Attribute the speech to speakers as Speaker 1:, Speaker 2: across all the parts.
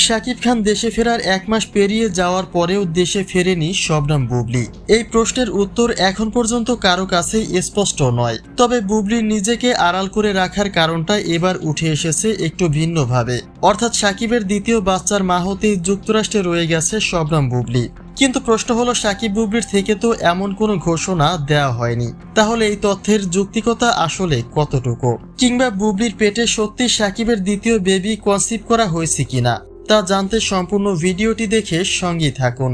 Speaker 1: শাকিব খান দেশে ফেরার এক মাস পেরিয়ে যাওয়ার পরেও দেশে ফেরেনি শবনম বুবলি। এই প্রশ্নের উত্তর এখন পর্যন্ত কারও কাছেই স্পষ্ট নয়। তবে বুবলির নিজেকে আড়াল করে রাখার কারণটা এবার উঠে এসেছে একটু ভিন্নভাবে। অর্থাৎ সাকিবের দ্বিতীয় বাচ্চার মা হতেই যুক্তরাষ্ট্রে রয়ে গেছে শবনম বুবলি। কিন্তু প্রশ্ন হলো সাকিব বুবলির থেকে তো এমন কোনো ঘোষণা দেওয়া হয়নি। তাহলে এই তথ্যের যুক্তিকতা আসলে কতটুকু? কিংবা বুবলির পেটে সত্যি সাকিবের দ্বিতীয় বেবি কনসিভ করা হয়েছে কিনা? তা জানতে সম্পূর্ণ ভিডিওটি দেখে সঙ্গেই থাকুন।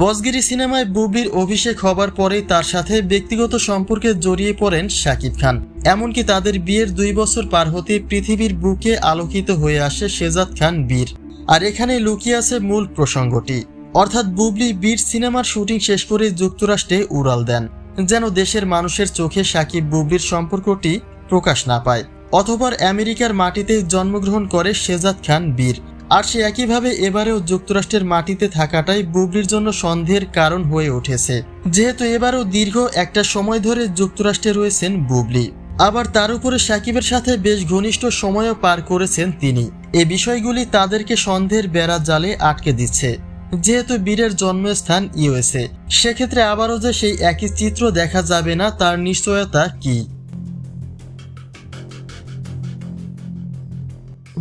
Speaker 1: বসগিরি সিনেমায় বুবলির অভিষেক হবার পরেই তার সাথে ব্যক্তিগত সম্পর্কে জড়িয়ে পড়েন শাকিব খান। এমনকি তাদের বিয়ের দুই বছর পার হতে পৃথিবীর বুকে আলোকিত হয়ে আসে শেজাদ খান বীর। আর এখানে লুকিয়ে আছে মূল প্রসঙ্গটি। অর্থাৎ বুবলি বীর সিনেমার শুটিং শেষ করে যুক্তরাষ্ট্রে উড়াল দেন, যেন দেশের মানুষের চোখে সাকিব বুবলির সম্পর্কটি প্রকাশ না পায়। অথবা আমেরিকার মাটিতে জন্মগ্রহণ করে শেজাদ খান বীর। আর সে একইভাবে এবারেও যুক্তরাষ্ট্রের মাটিতে থাকাটাই বুবলির জন্য সন্দেহের কারণ হয়ে উঠেছে। যেহেতু এবারও দীর্ঘ একটা সময় ধরে যুক্তরাষ্ট্রে রয়েছেন বুবলি। আবার তার উপরে সাকিবের সাথে বেশ ঘনিষ্ঠ সময়ও পার করেছেন তিনি। এ বিষয়গুলি তাদেরকে সন্দেহের বেড়া জালে আটকে দিচ্ছে। যেহেতু বীরের জন্মস্থান ইউএসএ, সেক্ষেত্রে আবারও যে সেই একই চিত্র দেখা যাবে না, তার নিশ্চয়তা কি?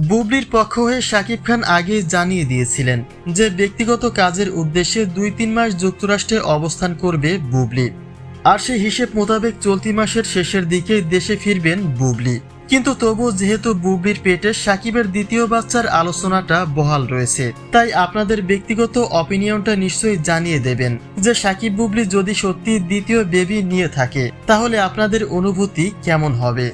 Speaker 1: বুবলির পক্ষ হয়ে শাকিব খান আগেই জানিয়ে দিয়েছিলেন যে ব্যক্তিগত কাজের উদ্দেশ্যে দুই তিন মাস যুক্তরাষ্ট্রে অবস্থান করবে বুবলি। আর সে হিসেব মোতাবেক চলতি মাসের শেষের দিকে দেশে ফিরবেন বুবলি। কিন্তু তবু যেহেতু বুবলির পেটে সাকিবের দ্বিতীয় বাচ্চার আলোচনাটা বহাল রয়েছে, তাই আপনাদের ব্যক্তিগত অপিনিয়নটা নিশ্চয়ই জানিয়ে দেবেন যে সাকিব বুবলি যদি সত্যি দ্বিতীয় বেবি নিয়ে থাকে, তাহলে আপনাদের অনুভূতি কেমন হবে?